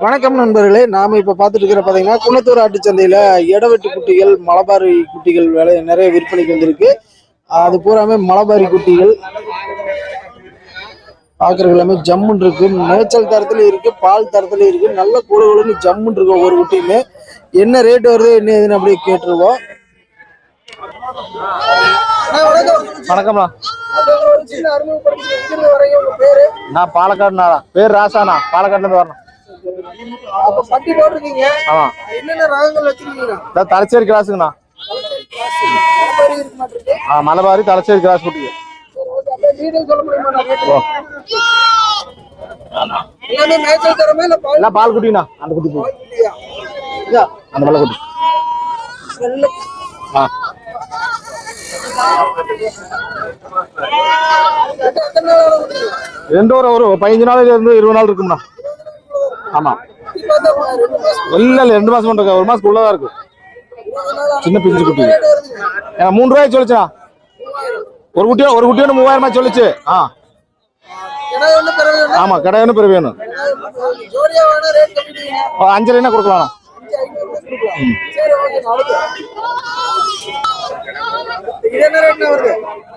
வணக்கம் நண்பர்களே நாம இப்ப பார்த்துட்டு இருக்கிற பாத்தீங்கன்னா குன்னத்தூர் ஆட்டுச்சந்தையில இடவெட்டு குட்டிகள் மலபாரி குட்டிகள் விலை நிறைய விற்பனைக்கு வந்திருக்கு. அது பூராமே மலபாரி குட்டிகள். பார்க்கறது எல்லாமே ஜம்முன் இருக்கு. மேய்ச்சல் தரத்துல இருக்கு பால் தரத்துல இருக்கு. நல்ல கூடுகளும் ஜம்முன் இருக்கு ஒவ்வொரு குட்டியுமே. என்ன ரேட் வருது என்ன ஏதுன்னு அப்படியே கேட்டுருவோம். வணக்கம்ண்ணா நான் பாலக்காடுண்ணா பேர் ராசாண்ணா. பாலக்காடுல இருந்து வரணும். பட்டி போட்டிருக்கீங்க? ஆமா. என்னென்ன ரகங்கள் வச்சிருக்கீங்க? இந்த தலைச்சேரி கிராஸுங்கண்ணா ஆ மலபாரி தலைச்சேரி கிராஸ் இல்ல பால்? பால் குட்டிண்ணா அந்த குட்டி அந்த வெள்ளை குட்டி. ஆ. நாள்? எந்த ஒரு பதினஞ்சு நாள்ல இருந்து இருபது நாள் இருக்கும்ண்ணா. ஆமா. இல்ல இல்ல ரெண்டு மாசம் இருக்கா? ஒரு மாசத்துக்கு உள்ளதா இருக்கும் சின்ன பிஞ்சு குட்டி. ஏன்னா மூணு ரூபாய் சொல்லிச்சா? ஒரு குட்டியோ ஒரு குட்டியோட மூவாயிரமா சொல்லிச்சு. ஆ. ஆமா கடையனு பெரு வேணும். அஞ்சரைனா கொடுக்கலாம்?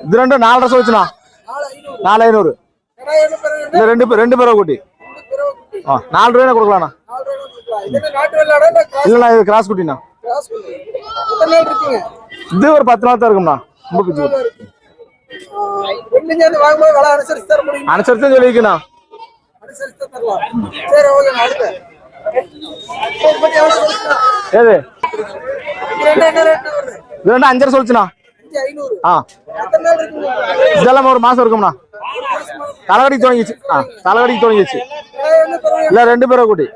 இது ரெண்டு நாலரை சொல்லிச்சுண்ணா. நாலு ஐநூறு. ரெண்டு ரெண்டு பேரை குட்டி. நாலு ரூபாய் கொடுக்கலாண்ணா கொடுக்கலாம். இல்லைண்ணா இது கிராஸ் குட்டிண்ணா. இது ஒரு பத்து நாள் தான் இருக்கும்ண்ணா. ரொம்ப பிச்சு அனுசரிச்சு ஏது? ரெண்டு அஞ்சரை சொல்லுச்சுண்ணா. ஆ. இதெல்லாம் ஒரு மாசம் இருக்கும்ண்ணா. தலைவடிக்கு தொடங்கிச்சு ஆ தலைவடிக்கு தொடங்கிச்சு இல்ல ரெண்டு பேரை குட்டி.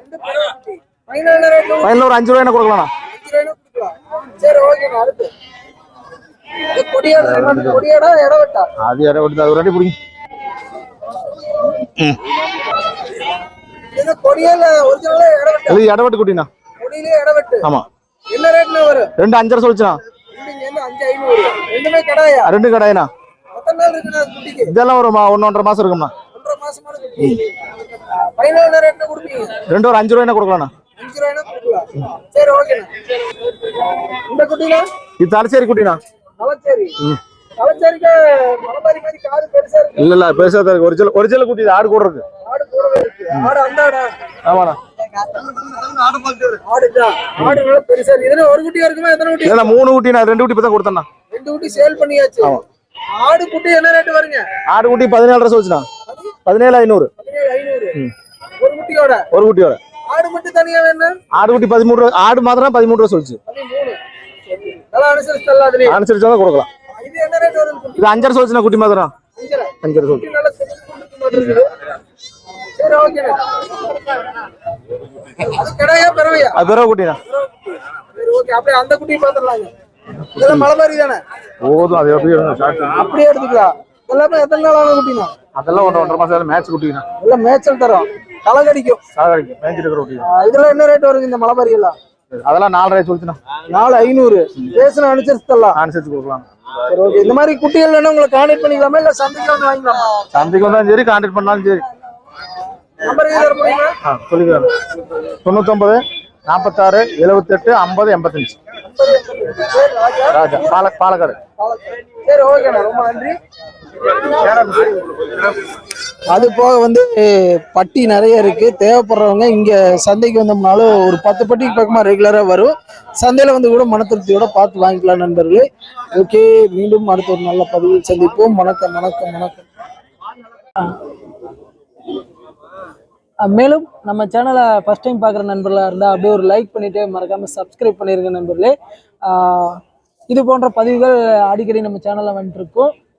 ஃபைனல் ஒரு அஞ்சு ரூபாய் கொடுக்கலாம் அது இடம் விட்டு அது ரெண்டு பிடிக்கும் இது இடவெட்டு ஆமா. ரெண்டு அஞ்சரை சொல்லிச்சுண்ணா. ரெண்டு கடாயா இதெல்லாம் ஒரு ஒன்றரை மாசம் இருக்கும்ண்ணா. ரெண்டு ஒரு அஞ்சு ரூபாய்னா கொடுக்கலாம்ண்ணா? சரி ஓகேண்ணா இந்த குட்டினா இது தலைச்சேரி குட்டிண்ணா. மலச்சேரி மலச்சேரிக்கு மலபாரி மாதிரி காது பெருசா இருக்கு. இல்ல இல்ல பெருசா தான் இருக்கு. ஒரிஜினல் ஒரிஜினல் குட்டி ஆடு கூட இருக்கு. ஆடு கூடவே இருக்கு. ஆடு அந்த ஆடா? ஆமாண்ணா. மூணு குட்டி ரெண்டு குட்டி தான் கொடுத்தேண்ணா. ரெண்டு குட்டி சேல் பண்ணியாச்சு. ஆடு குட்டி என்ன ரேட் வருங்க? ஆடு குட்டி பதினேழு பதினேழு ஐநூறு பதினேழு ஐநூறு. ஒரு குட்டியோட? ஒரு குட்டியோட. ஆடு மட்டும் தனியா வேணும் ஆடு குட்டி பதிமூணு ரூபா ஆடு மாத்திரம் பதிமூணு ரூபா சொல்லிச்சு. அனுசரிச்சு தான் கொடுக்கலாம். இது குட்டி? அஞ்சரை சொல்லிச்சுண்ணா குட்டி மாத்திரம் அஞ்சரை. சொல்லி குட்டி அது ஓகே அப்படியே அந்த குட்டியை பாத்துடலாங்க இதெல்லாம் மலைமாரி தானே? போதும் அது ஷார்ட் அப்படியே எடுத்துக்கலாம். எல்லாமே எத்தனை நாள் ஆன குட்டினா? அதெல்லாம் ஒன்றரை ஒன்றரை மாசம் மேட்ச் குட்டிங்கண்ணா எல்லாம் மேய்ச்சல் தரோம். களை கடிக்கும் சாகடிக்கு மேய்ச்சிட்டு இருக்கிற குட்டி இதெல்லாம் என்ன ரேட் வருங்க இந்த மலைமாரி எல்லாம் அதெல்லாம் நாலரை சொல்லிச்சுண்ணா. நாலு ஐநூறு. பேசுன அனுசரிச்சு தரலாம். அனுசரிச்சு கொடுக்கலாம். சரி ஓகே இந்த மாதிரி குட்டிகள் வேணா உங்களை கான்டாக்ட் பண்ணிக்கலாமா இல்ல சந்தைக்கு வந்து வாங்கிக்கலாமா? சந்தைக்கு வந்தாலும் சரி கான்டாக்ட் பண்ணாலும் சரி. நம்பர் ஆ சொல்லிக்கிறேன். தொண்ணூத்தொம்பது நாற்பத்தாறு எழுபத்தெட்டு ஐம்பது எண்பத்தஞ்சு. ராஜா பால பாலக்காடு. சரி ஓகேண்ணா ரொம்ப நன்றி. அது போக வந்து பட்டி நிறைய இருக்கு. தேவைப்படுறவங்க இங்க சந்தைக்கு வந்தோம்னாலும் ஒரு பத்து பட்டிக்கு பக்கமா ரெகுலரா வரும். சந்தையில வந்து கூட மன திருப்தியோட பார்த்து வாங்கிக்கலாம் நண்பர்களே. ஓகே மீண்டும் அடுத்த ஒரு நல்ல பதிவில் சந்திப்போம். வணக்கம் வணக்கம் வணக்கம். மேலும் நம்ம சேனலை ஃபஸ்ட் டைம் பார்க்குற நண்பர்களாக இருந்தால் அப்படியே ஒரு லைக் பண்ணிவிட்டு மறக்காமல் சப்ஸ்கிரைப் பண்ணியிருங்க நண்பர்களே. இது போன்ற பதிவுகள் அடிக்கடி நம்ம சேனலில் வந்துட்டுருக்கோம்